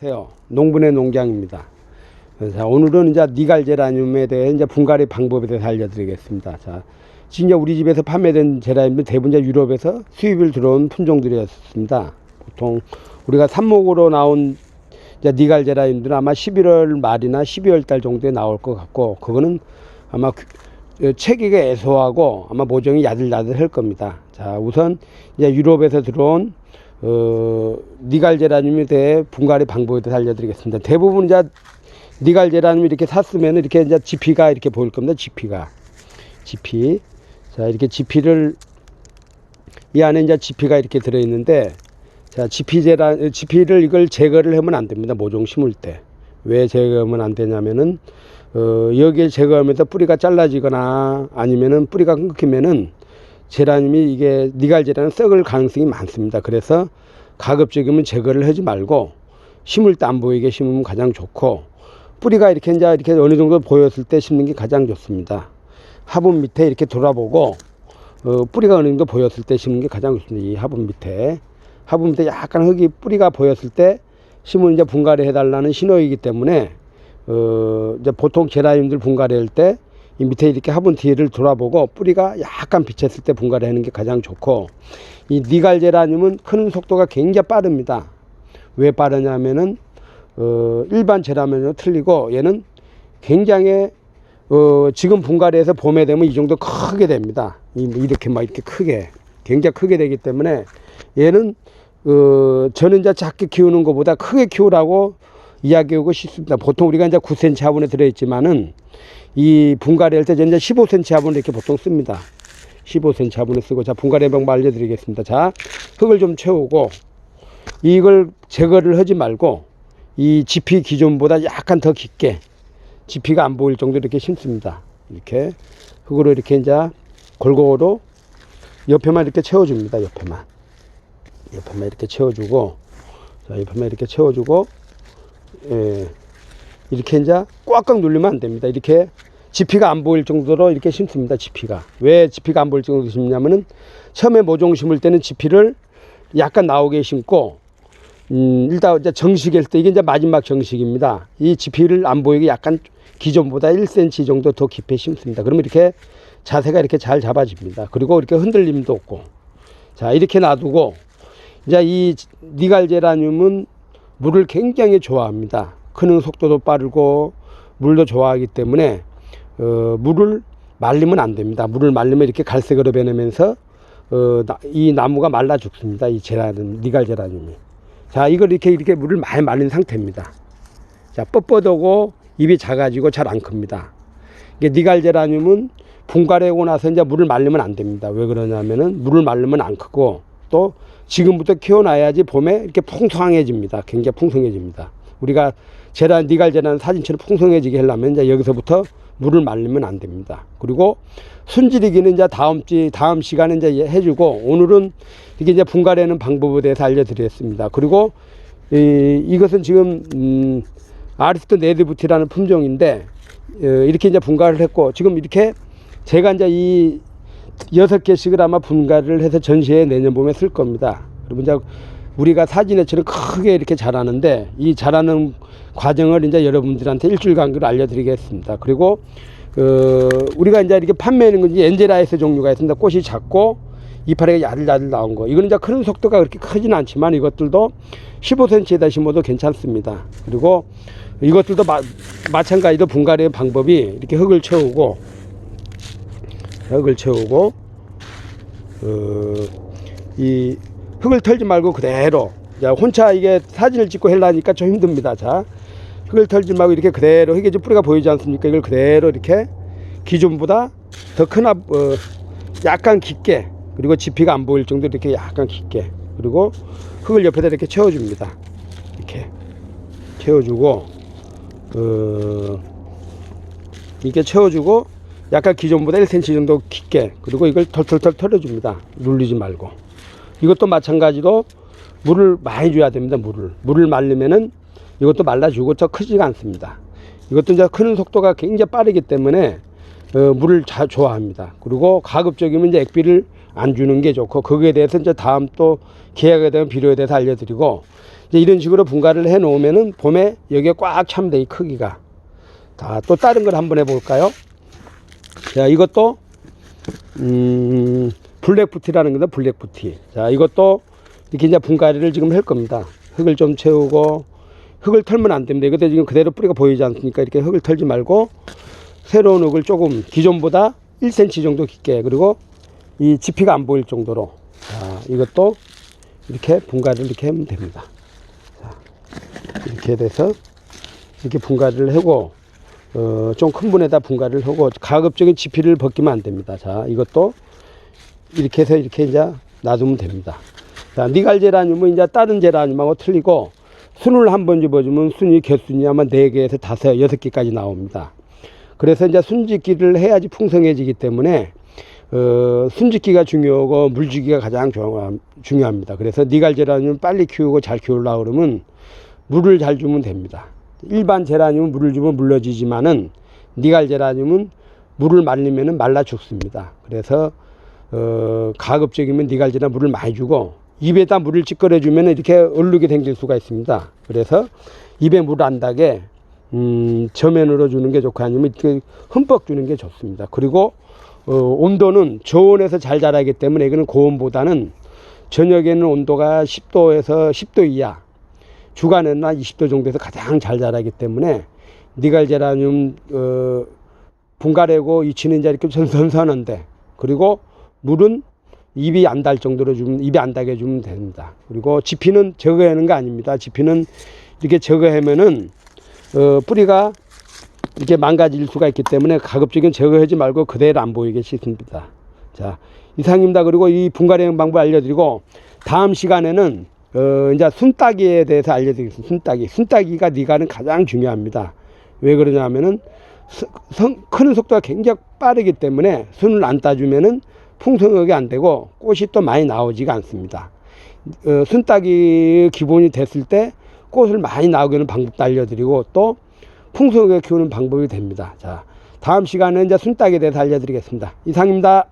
안녕하세요. 농분의 농장입니다. 자, 오늘은 이제 니갈 제라늄에 대해 이제 분갈이 방법에 대해서 알려드리겠습니다. 자, 지금 우리 집에서 판매된 제라늄은 대부분 이제 유럽에서 수입을 들어온 품종들이었습니다. 보통 우리가 삽목으로 나온 이제 니갈 제라늄들은 아마 11월 말이나 12월 달 정도에 나올 것 같고, 그거는 아마 그- 체계가 애소하고 아마 모종이 야들야들할 겁니다. 자, 우선 이제 유럽에서 들어온 어, 니갈 제라늄에 대해 분갈이 방법에 대해서 알려드리겠습니다. 대부분 이제 니갈 제라늄 이렇게 샀으면 이렇게 이제 지피가 이렇게 보일 겁니다. 지피가. 지피. 자, 이렇게 지피를 이 안에 이제 지피가 이렇게 들어있는데 자, 지피 제라, 지피를 이걸 제거를 하면 안 됩니다. 모종 심을 때. 왜 제거하면 안 되냐면은 어, 여기에 제거하면서 뿌리가 잘라지거나 아니면은 뿌리가 끊기면은 제라늄이 이게 니갈제라는 썩을 가능성이 많습니다. 그래서 가급적이면 제거를 하지 말고 심을 때 안 보이게 심으면 가장 좋고 뿌리가 이렇게 이제 이렇게 어느 정도 보였을 때 심는 게 가장 좋습니다. 화분 밑에 이렇게 돌아보고 어, 뿌리가 어느 정도 보였을 때 심는 게 가장 좋습니다. 이 화분 밑에 화분 밑에 약간 흙이 뿌리가 보였을 때 심으면 이제 분갈이 해달라는 신호이기 때문에 어, 이제 보통 제라늄들 분갈이 할 때 이 밑에 이렇게 화분 뒤를 돌아보고 뿌리가 약간 비쳤을 때 분갈이 하는 게 가장 좋고 이 니갈제라늄은 크는 속도가 굉장히 빠릅니다. 왜 빠르냐면은 어, 일반 제라늄은 틀리고 얘는 굉장히 어, 지금 분갈이해서 봄에 되면 이 정도 크게 됩니다. 이- 이렇게 막 이렇게 크게 굉장히 크게 되기 때문에 얘는 어, 저는 이제 작게 키우는 것보다 크게 키우라고 이야기하고 싶습니다. 보통 우리가 이제 9cm 화분에 들어있지만은 이 분갈이 할 때 이제 15cm 화분을 이렇게 보통 씁니다. 15cm 화분을 쓰고 자 분갈이 방법 알려드리겠습니다. 자 흙을 좀 채우고 이걸 제거를 하지 말고 이 지피 기존보다 약간 더 깊게 지피가 안 보일 정도 이렇게 심습니다. 이렇게 흙으로 이렇게 이제 골고루 옆에만 이렇게 채워줍니다. 옆에만 옆에만 이렇게 채워주고 자 옆에만 이렇게 채워주고 예. 이렇게 이제 꽉꽉 눌리면 안 됩니다. 이렇게 지피가 안 보일 정도로 이렇게 심습니다. 지피가. 왜 지피가 안 보일 정도로 심냐면은 처음에 모종 심을 때는 지피를 약간 나오게 심고 음, 일단 이제 정식일 때 이게 이제 마지막 정식입니다. 이 지피를 안 보이게 약간 기존보다 1cm 정도 더 깊이 심습니다. 그러면 이렇게 자세가 이렇게 잘 잡아집니다. 그리고 이렇게 흔들림도 없고. 자, 이렇게 놔두고 이제 이 니갈 제라늄은 물을 굉장히 좋아합니다. 크는 속도도 빠르고 물도 좋아하기 때문에 어, 물을 말리면 안 됩니다. 물을 말리면 이렇게 갈색으로 변하면서 어, 나- 이 나무가 말라 죽습니다. 이 제라늄, 니갈 제라늄이. 자, 이걸 이렇게 이렇게 물을 많이 말린 상태입니다. 자, 뻣뻣하고 입이 작아지고 잘 안 큽니다. 이게 니갈 제라늄은 분갈하고 나서 이제 물을 말리면 안 됩니다. 왜 그러냐면은 물을 말리면 안 크고 또 지금부터 키워놔야지 봄에 이렇게 풍성해집니다. 굉장히 풍성해집니다. 우리가 제라 니갈제라는 사진처럼 풍성해지게 하려면 이제 여기서부터 물을 말리면 안 됩니다. 그리고 순지리기는 이제 다음 주 다음 시간에 이제 해주고 오늘은 이게 이제 분갈이하는 방법에 대해서 알려드리겠습니다. 그리고 이, 이것은 지금 음, 아리스토 네드부티라는 품종인데 어, 이렇게 이제 분갈을 했고 지금 이렇게 제가 이제 이 여섯 개씩을 아마 분갈을 해서 전시회 내년 봄에 쓸 겁니다. 그리고 이제 우리가 사진에처럼 크게 이렇게 자라는데 이 자라는 과정을 이제 여러분들한테 일주일 간격으로 알려드리겠습니다. 그리고 어, 우리가 이제 이렇게 판매하는 건 이제 엔젤라이스 종류가 있습니다. 꽃이 작고 이파리가 야들야들 나온 거. 이거는 이제 크는 속도가 그렇게 크지는 않지만 이것들도 15cm에다 심어도 괜찮습니다. 그리고 이것들도 마, 마찬가지로 분갈이 방법이 이렇게 흙을 채우고 흙을 채우고 어, 이 흙을 털지 말고 그대로 자 혼자 이게 사진을 찍고 하려니까 좀 힘듭니다. 자 흙을 털지 말고 이렇게 그대로 흙에 좀 뿌리가 보이지 않습니까? 이걸 그대로 이렇게 기존보다 더 크나 어, 약간 깊게 그리고 지피가 안 보일 정도로 이렇게 약간 깊게 그리고 흙을 옆에다 이렇게 채워줍니다. 이렇게 채워주고 어, 이렇게 채워주고 약간 기존보다 1cm 정도 깊게 그리고 이걸 털털털 털어줍니다. 눌리지 말고 이것도 마찬가지로 물을 많이 줘야 됩니다. 물을 물을 말리면은 이것도 말라주고 저 크지가 않습니다. 이것도 이제 크는 속도가 굉장히 빠르기 때문에 어, 물을 잘 좋아합니다. 그리고 가급적이면 이제 액비를 안 주는 게 좋고 거기에 대해서 이제 다음 또 계약에 대한 비료에 대해서 알려드리고 이제 이런 식으로 분갈이를 해 놓으면은 봄에 여기에 꽉 차면 돼, 이 크기가. 자, 또 다른 걸 한번 해볼까요? 자, 이것도, 음, 블랙푸티라는 겁니다, 블랙푸티. 자, 이것도 이렇게 이제 분갈이를 지금 할 겁니다. 흙을 좀 채우고, 흙을 털면 안 됩니다. 이것도 지금 그대로 뿌리가 보이지 않습니까? 이렇게 흙을 털지 말고, 새로운 흙을 조금 기존보다 1cm 정도 깊게, 그리고 이 지피가 안 보일 정도로, 자, 이것도 이렇게 분갈이를 이렇게 하면 됩니다. 자, 이렇게 돼서, 이렇게 분갈이를 하고, 어, 좀 큰 분에다 분갈이를 하고 가급적인 지피를 벗기면 안 됩니다. 자, 이것도 이렇게 해서 이렇게 이제 놔두면 됩니다. 자, 니갈 제라늄은 이제 다른 제라늄하고 틀리고 순을 한 번 집어주면 순이 개순이 아마 4개에서 5, 6개까지 나옵니다. 그래서 이제 순짓기를 해야지 풍성해지기 때문에 어, 순짓기가 중요하고 물주기가 가장 중요- 중요합니다. 그래서 니갈 제라늄 빨리 키우고 잘 키우려고 그러면 물을 잘 주면 됩니다. 일반 제라늄은 물을 주면 물러지지만은 니갈 제라늄은 물을 말리면은 말라 죽습니다. 그래서 어, 가급적이면 니갈 제라 물을 많이 주고 입에다 물을 찌꺼려 주면 이렇게 얼룩이 생길 수가 있습니다. 그래서 입에 물 안 닿게 음, 저면으로 주는 게 좋고 아니면 이렇게 흠뻑 주는 게 좋습니다. 그리고 어, 온도는 저온에서 잘 자라기 때문에 이거는 고온보다는 저녁에는 온도가 10도에서 10도 이하 주간에는 한 20도 정도에서 가장 잘 자라기 때문에 니갈 제라늄 어, 분갈이고 이치는 이제 이렇게 선선한데 그리고 물은 입이 안 달 정도로 주면 입이 안 닿게 주면 됩니다. 그리고 지피는 제거하는 거 아닙니다. 지피는 이렇게 제거하면은 어, 뿌리가 이렇게 망가질 수가 있기 때문에 가급적인 제거하지 말고 그대로 안 보이게 씻습니다. 자, 이상입니다. 그리고 이 분갈이 방법 알려드리고 다음 시간에는 어, 이제 순따기에 대해서 알려드리겠습니다. 순따기. 순따기가 니가는 가장 중요합니다. 왜 그러냐면은 크는 속도가 굉장히 빠르기 때문에 순을 안 따주면은 풍성하게 안 되고 꽃이 또 많이 나오지가 않습니다. 어, 순따기 기본이 됐을 때 꽃을 많이 나오게 하는 방법도 알려드리고 또 풍성하게 키우는 방법이 됩니다. 자, 다음 시간에 이제 순따기에 대해서 알려드리겠습니다. 이상입니다.